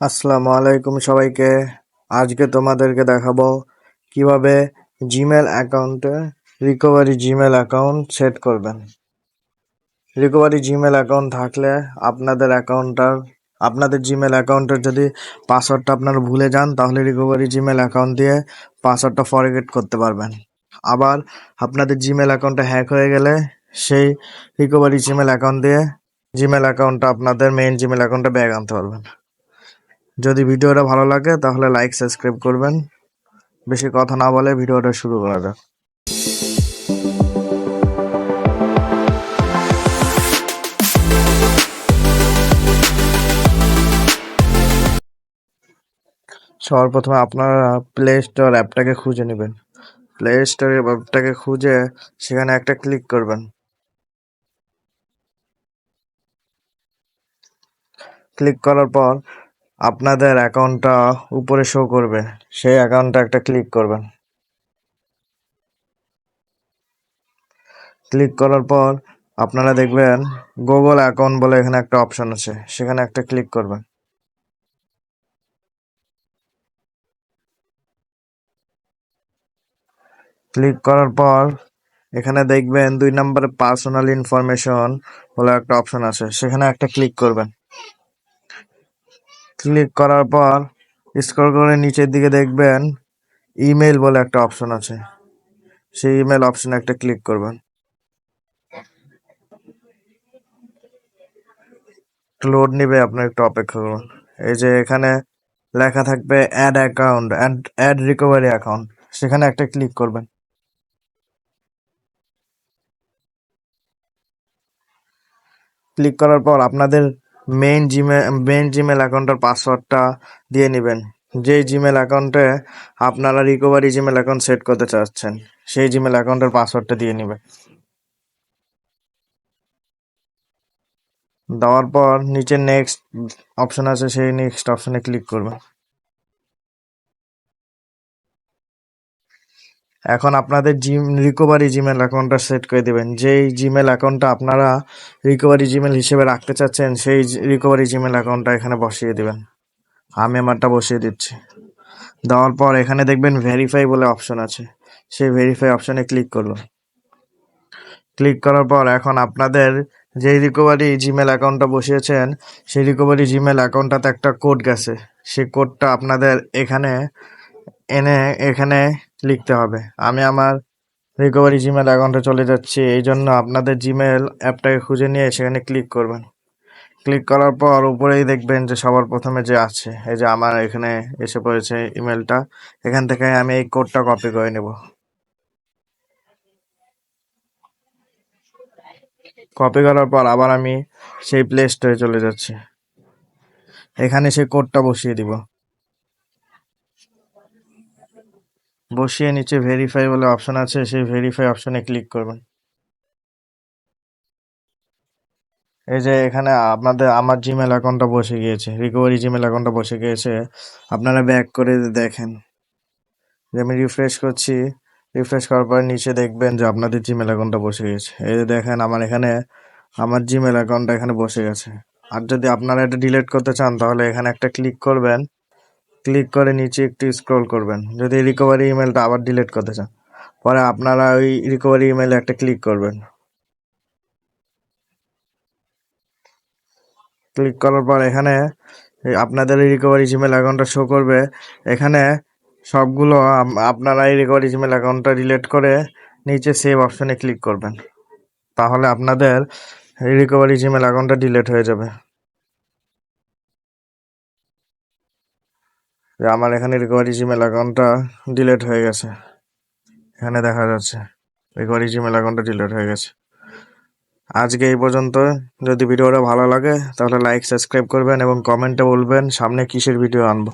আসসালামু আলাইকুম সবাইকে। আজকে তোমাদেরকে দেখাবো কীভাবে জিমেল অ্যাকাউন্টে রিকভারি জিমেল অ্যাকাউন্ট সেট করবেন। রিকভারি জিমেল অ্যাকাউন্ট থাকলে আপনাদের অ্যাকাউন্টটার আপনাদের জিমেল অ্যাকাউন্টের যদি পাসওয়ার্ডটা আপনারা ভুলে যান, তাহলে রিকভারি জিমেল অ্যাকাউন্ট দিয়ে পাসওয়ার্ডটা ফরগেট করতে পারবেন। আবার আপনাদের জিমেল অ্যাকাউন্টটা হ্যাক হয়ে গেলে সেই রিকভারি জিমেল অ্যাকাউন্ট দিয়ে জিমেল অ্যাকাউন্টটা আপনাদের মেইন জিমেল অ্যাকাউন্টে ব্যাগ আনতে পারবেন। যদি ভিডিওটা ভালো লাগে, তাহলে লাইক সাবস্ক্রাইব করবেন। বেশি কথা না বলে ভিডিওটা শুরু করা যাক। সবার প্রথমে আপনারা প্লে স্টোর অ্যাপটাকে খুঁজে নেবেন। প্লে স্টোর অ্যাপটাকে খুঁজে সেখানে একটা ক্লিক করবেন। ক্লিক করার পর আপনাদের অ্যাকাউন্টটা উপরে শো করবে। সেই অ্যাকাউন্টটা একটা ক্লিক করবেন। ক্লিক করার পর আপনারা দেখবেন গুগল অ্যাকাউন্ট বলে এখানে একটা অপশন আছে। সেখানে একটা ক্লিক করবেন। ক্লিক করার পর এখানে দেখবেন দুই নম্বরে পার্সোনাল ইনফরমেশন বলে একটা অপশন আছে। সেখানে একটা ক্লিক করবেন। ক্লিক করার পর স্ক্রল করে নিচের দিকে দেখবেন ইমেল বলে একটা অপশন আছে। সেই ইমেল অপশনে একটা ক্লিক করবেন। লোড নিবে, আপনার একটু অপেক্ষা করুন। এই যে এখানে লেখা থাকবে add account add add recovery account সেখানে একটা ক্লিক করবেন। ক্লিক করার পর আপনাদের মেইন জিমে মেইন জিমেল অ্যাকাউন্টের পাসওয়ার্ডটা দিয়ে নেবেন। যেই জিমেল অ্যাকাউন্টে আপনারা রিকভারি জিমেল অ্যাকাউন্ট সেট করতে চাচ্ছেন, সেই জিমেল অ্যাকাউন্টের পাসওয়ার্ডটা দিয়ে নেবেন। দেওয়ার পর নিচে নেক্সট অপশন আছে, সেই নেক্সট অপশনে ক্লিক করবেন। এখন আপনাদের জিম রিকভারি জিমেল অ্যাকাউন্টটা সেট করে দেবেন। যেই জিমেল অ্যাকাউন্টটা আপনারা রিকভারি জিমেল হিসেবে রাখতে চাচ্ছেন, সেই রিকভারি জিমেল অ্যাকাউন্টটা এখানে বসিয়ে দেবেন। আমি আমারটা বসিয়ে দিচ্ছি। দেওয়ার পর এখানে দেখবেন ভেরিফাই বলে অপশন আছে। সেই ভেরিফাই অপশনে ক্লিক করুন। ক্লিক করার পর এখন আপনাদের যেই রিকোভারি জিমেল অ্যাকাউন্টটা বসিয়েছেন, সেই রিকোভারি জিমেল অ্যাকাউন্টটাতে একটা কোড গেছে। সেই কোডটা আপনাদের এখানে এনে এখানে লিখতে হবে। আমি আমার রিকভারি জিমেল অ্যাকাউন্টে চলে যাচ্ছি। এই জন্য আপনাদের জিমেল অ্যাপটাকে খুঁজে নিয়ে সেখানে ক্লিক করবেন। ক্লিক করার পর উপরেই দেখবেন যে সবার প্রথমে যে আছে, এই যে আমার এখানে এসে পড়েছে ইমেলটা এখান থেকে আমি এই কোডটা কপি করে নেব। কপি করার পর আবার আমি সেই প্লে স্টোরে চলে যাচ্ছি। এখানে সেই কোডটা বসিয়ে দিব। বসিয়ে নিচে ভেরিফাই বলে অপশন আছে, সেই ভেরিফাই অপশনে ক্লিক করবেন। এই যে এখানে আপনাদের আমার জিমেল অ্যাকাউন্টটা বসে গিয়েছে রিকভারি জিমেল অ্যাকাউন্টটা বসে গিয়েছে। আপনারা ব্যাক করে দেখেন। যে আমি রিফ্রেশ করছি রিফ্রেশ করার পর নিচে দেখবেন যে আপনাদের জিমেল অ্যাকাউন্টটা বসে গেছে এই যে দেখেন আমার এখানে, আমার জিমেল অ্যাকাউন্টটা এখানে বসে গেছে। আর যদি আপনারা এটা ডিলিট করতে চান, তাহলে এখানে একটা ক্লিক করবেন। ক্লিক করে নিচে একটু স্ক্রল করবেন। যদি রিকভারি ইমেলটা আবার ডিলিট করতে চান। পরে আপনারা ওই রিকভারি ইমেলে একটা ক্লিক করবেন। ক্লিক করার পর এখানে আপনাদের রিকভারি জিমেল অ্যাকাউন্টটা শো করবে। এখানে সবগুলো আপনারা এই রিকভারি জিমেল অ্যাকাউন্টটা ডিলিট করে নিচে সেভ অপশনে ক্লিক করবেন। তাহলে আপনাদের রিকভারি জিমেল অ্যাকাউন্টটা ডিলিট হয়ে যাবে। আমার এখানে রিকভারি জিমেল অ্যাকাউন্টটা ডিলেট হয়ে গেছে। এখানে দেখা যাচ্ছে রিকভারি জিমেল অ্যাকাউন্টটা ডিলেট হয়ে গেছে। আজকে এই পর্যন্ত। যদি ভিডিওটা ভালো লাগে, তাহলে লাইক সাবস্ক্রাইব করবেন এবং কমেন্টে বলবেন সামনে কিসের ভিডিও আনব।